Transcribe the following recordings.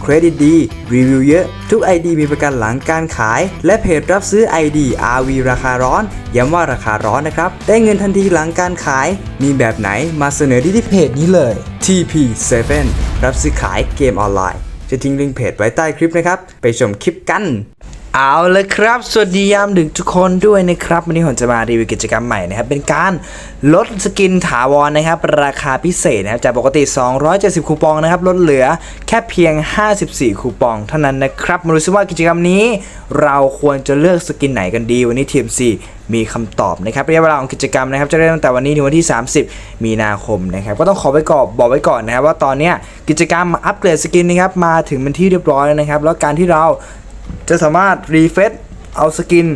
เครดิตดี รีวิวเยอะ ทุก ID มีประกันหลังการขาย และเพจรับซื้อ ID RV ราคาร้อน ย้ำว่าราคาร้อนนะครับ ได้เงินทันทีหลังการขาย มีแบบไหนมาเสนอที่ที่เพจนี้เลย TP7 รับซื้อขายเกมออนไลน์ จะทิ้งลิงก์เพจไว้ใต้คลิปนะครับ ไปชมคลิปกัน เอาเลยครับ สวัสดียามดึกทุกคนด้วยนะครับ วันนี้ผมจะมารีวิวกิจกรรมใหม่นะครับ เป็นการลดสกินถาวรนะครับ ราคาพิเศษนะครับ จากปกติ 270 คูปองนะครับ ลดเหลือแค่เพียง 54 คูปองเท่านั้นนะครับ มาดูซิว่ากิจกรรมนี้ เราควรจะเลือกสกินไหนกันดี วันนี้ TMC มีคำตอบนะครับระยะเวลาของกิจกรรมนะครับจะเริ่มตั้งแต่วันนี้ถึงวันที่ 30 มีนาคมนะครับก็ต้องขอไว้ก่อนบอกไว้ก่อนนะครับว่าตอนนี้กิจกรรมอัปเกรดสกินนะครับมาถึงเป็นที่เรียบร้อยแล้วนะครับแล้วการที่เรา จะสามารถรีเฟซเอาสกิน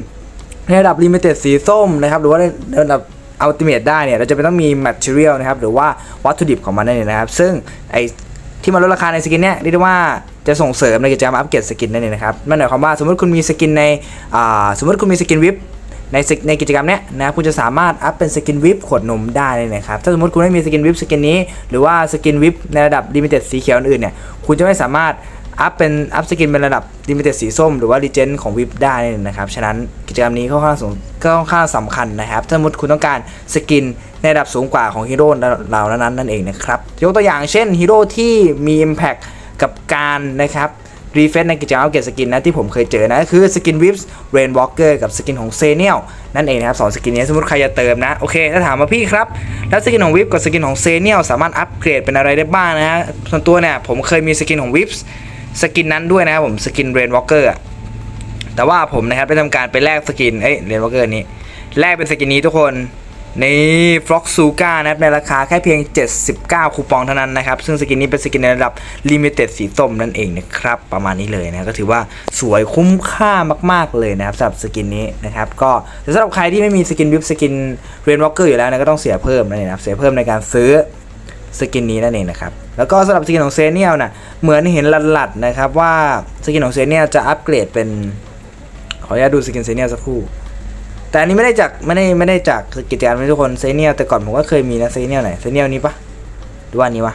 ในระดับลิมิเต็ดสีส้มนะครับ หรือว่าในระดับอัลติเม e ได้เนี่ย เราจะเป็นต้องมี Material นะครับ หรือว่าวัตถุดิบของมันนั่นเองนะครับ ซึ่งไอที่มันลดราคาในสกินเนี่ยเรียกได้ว่าจะส่งเสริมในกิจกรรมอัปเกรดสกินนั่นเองนะครับนั่นหมายความว่าสมมติคุณมีสกินในอ่าสมมติคุณมีสกินวิปในในกิจกรรมเนี้ยนะครับคุณจะสามารถอัพเป็นสกินวิปขวดนมได้เลยนะครับถ้าสมมติคุณไม่มีสกินวิปสกินนี้ หรือว่าสกินวิปในระดับลิมิเต็ดสีเขียวอื่นเนี่ยคุณจะไม่สามารถ อัพเป็นอัพสกินเป็นระดับลิมิเต็ดสีส้มหรือว่ารีเจนของวิปได้นะครับ ฉะนั้นกิจกรรมนี้ค่อนข้างสูงก็ค่อนข้างสำคัญนะครับ ถ้าสมมติคุณต้องการสกินในระดับสูงกว่าของฮีโร่เรานั้นนั่นเองนะครับ ยกตัวอย่างเช่นฮีโร่ที่มี Impact กับการนะครับรีเฟซในกิจกรรมอัปเกรดสกินนะที่ผมเคยเจอนะคือสกินวิปส์เรนวอล์กเกอร์กับสกินของเซเนียลนั่นเองนะครับสองสกินนี้สมมติใครจะเติมนะโอเคถ้าถามมาพี่ครับ แล้วสกินของวิปกับสกินของเซเนียลสามารถอัปเกรดเป็นอะไรได้บ้างนะฮะส่วนตัวเนี่ยผมเคยมีสกินของวิปส์ สกินนั้นด้วยนะครับผมสกินเรนวอล์กเกอร์แต่ว่าผมนะครับได้ทำการไปแลกสกินเอ้ยเรนวอล์กเกอร์นี้แลกเป็นสกินนี้ทุกคนนี่ฟล็อกซูก้านะครับในราคาแค่เพียง 79 คูปองเท่านั้นนะครับ ซึ่งสกินนี้เป็นสกินในระดับลิมิเต็ดสีส้มนั่นเองนะครับ ประมาณนี้เลยนะ ก็ถือว่าสวยคุ้มค่ามาก ๆ เลยนะครับสำหรับสกินนี้นะครับ ก็แต่สำหรับใครที่ไม่มีสกินวิปสกินเรนวอล์กเกอร์อยู่แล้วนะ ก็ต้องเสียเพิ่มนั่นเองนะครับ เสียเพิ่มในการซื้อสกินนี้นั่นเองนะครับ แล้วก็สำหรับสกินของเซเนียลน่ะเหมือนเห็นหลัดๆนะครับว่าสกินของเซเนียลจะอัปเกรดเป็น ขออนุญาตดูสกินเซเนียลสักครู่ แต่อันนี้ไม่ได้จากไม่ได้ไม่ได้จากกิจการไม่ทุกคนเซเนียลแต่ก่อนผมก็เคยมีนะเซเนียลไหนเซเนียลนี้ปะดูว่านี้ปะ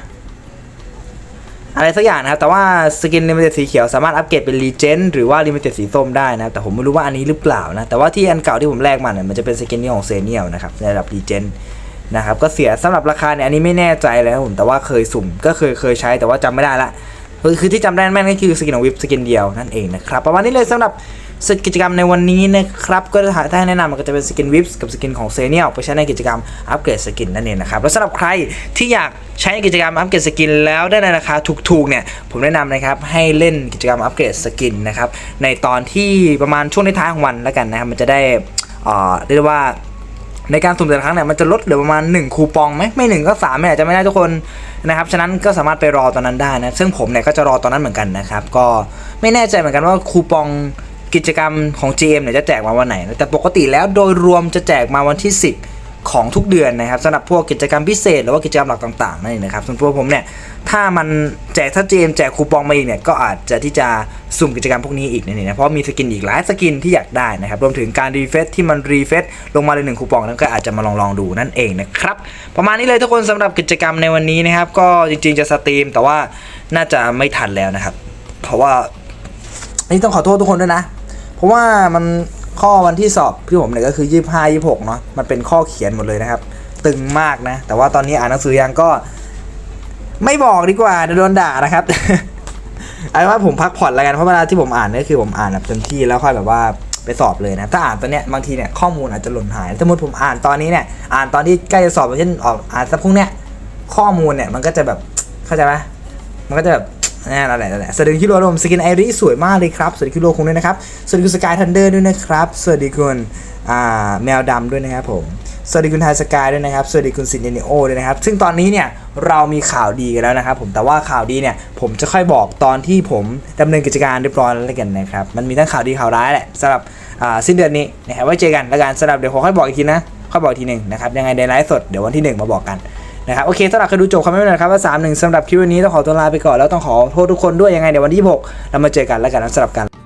อะไรสักอย่างนะครับแต่ว่าสกินลิมิเต็ดสีเขียวสามารถอัปเกรดเป็นรีเจนหรือว่าลิมิเต็ดสีส้มได้นะแต่ผมไม่รู้ว่าอันนี้หรือเปล่านะแต่ว่าที่อันเก่าที่ผมแลกมาเนี่ยมันจะเป็นสกินนี้ของเซเนียลนะครับในระดับรีเจน นะครับก็เสียสำหรับราคาเนี่ยอันนี้ไม่แน่ใจเลยครับผมแต่ว่าเคยสุ่มก็เคยเคยใช้แต่ว่าจำไม่ได้ละคือคือที่จำได้แม่นก็คือสกินของวิปสกินเดียวนั่นเองนะครับประมาณนี้เลยสำหรับกิจกรรมในวันนี้นะครับก็ถ้าให้แนะนำมันก็จะเป็นสกินวิปกับสกินของเซเนียลไปใช้ในกิจกรรมอัปเกรดสกินนั่นเองนะครับแล้วสำหรับใครที่อยากใช้ในกิจกรรมอัปเกรดสกินแล้วได้ในราคาถูกๆเนี่ยผมแนะนำนะครับให้เล่นกิจกรรมอัปเกรดสกินนะครับในตอนที่ประมาณช่วงท้ายของวันแล้วกันนะครับมันจะได้เรียกว่า ในการสุ่มแต่ละครั้งเนี่ยมันจะลดเหลือประมาณ 1 คูปองไหมไม่1ก็3ไม่อาจจะไม่ได้ทุกคนนะครับฉะนั้นก็สามารถไปรอตอนนั้นได้นะซึ่งผมเนี่ยก็จะรอตอนนั้นเหมือนกันนะครับก็ไม่แน่ใจเหมือนกันว่าคูปองกิจกรรมของ GM เนี่ยจะแจกมาวันไหน แต่ปกติแล้วโดยรวมจะแจกมาวันที่ 10 ของทุกเดือนนะครับสำหรับพวกกิจกรรมพิเศษ หรือว่ากิจกรรมหลักต่างๆนั่นเองนะครับส่วนตัวผมเนี่ยถ้ามันแจกถ้า GM แจกคูปองมาอีกเนี่ยก็อาจจะที่จะสุ่มกิจกรรมพวกนี้อีกนั่นเองนะเพราะมีสกินอีกหลายสกินที่อยากได้นะครับรวมถึงการรีเฟซที่มันรีเฟซลงมาเลยหนึ่งคูปองนั้นก็อาจจะมาลองลองดูนั่นเองนะครับประมาณนี้เลยทุกคนสำหรับกิจกรรมในวันนี้นะครับก็จริงๆจะสตรีม แต่ว่าน่าจะไม่ทันแล้วนะครับ เพราะว่านี่ต้องขอโทษทุกคนด้วยนะ เพราะว่ามัน ข้อวันที่สอบที่ผมเนี่ยก็คือ 25 26เนาะมันเป็นข้อเขียนหมดเลยนะครับ ตึงมากนะ แต่ว่าตอนนี้อ่านหนังสือยังก็ ไม่บอกดีกว่าโดนด่านะครับเอาว่าผมพักผ่อนแล้วกันเพราะเวลาที่ผมอ่านเนี่ยคือผมอ่านแบบเต็มที่แล้วค่อยแบบว่าไปสอบเลยนะถ้าอ่านตอนเนี้ยบางทีเนี่ยข้อมูลอาจจะหล่นหายสมมติผมอ่านตอนนี้เนี่ยอ่านตอนที่ใกล้จะสอบอย่างเช่นออกอ่านสักพรุ่งเนี้ยข้อมูลเนี่ยมันก็จะแบบเข้าใจไหมมันก็จะแบบ นั่นแหละนั่นแหละสวัสดีคิโรลมสกินไอริสวยมากเลยครับ สวัสดีคิโรคงด้วยนะครับ สวัสดีคุณสกายทันเดอร์ด้วยนะครับ สวัสดีคุณอ่าแมวดำด้วยนะครับผม สวัสดีคุณไทยสกายด้วยนะครับ สวัสดีคุณซินเนโอด้วยนะครับ ซึ่งตอนนี้เนี่ยเรามีข่าวดีกันแล้วนะครับผมแต่ว่าข่าวดีเนี่ยผมจะค่อยบอกตอนที่ผมดำเนินกิจการเรียบร้อยแล้วกันนะครับ มันมีทั้งข่าวดีข่าวร้ายแหละสำหรับสิ้นเดือนนี้นะครับไว้เจอกันแล้วกันสำหรับเดี๋ยวผมค่อยบอกอีกทีนะค่อยบอกอีกทีหนึ่งนะครับยังไงในไลฟ์สดเดี๋ยววันที่หนึ่งมาบอกกัน นะครับโอเคสำหรับใครดูจบคอมเมนต์หน่อยครับว่าสามหนึ่งสำหรับคลิปวันนี้ต้องขอตัวลาไปก่อนแล้วต้องขอโทษทุกคนด้วยยังไงเดี๋ยววันที่26เรามาเจอกันแล้วกันสำหรับกัน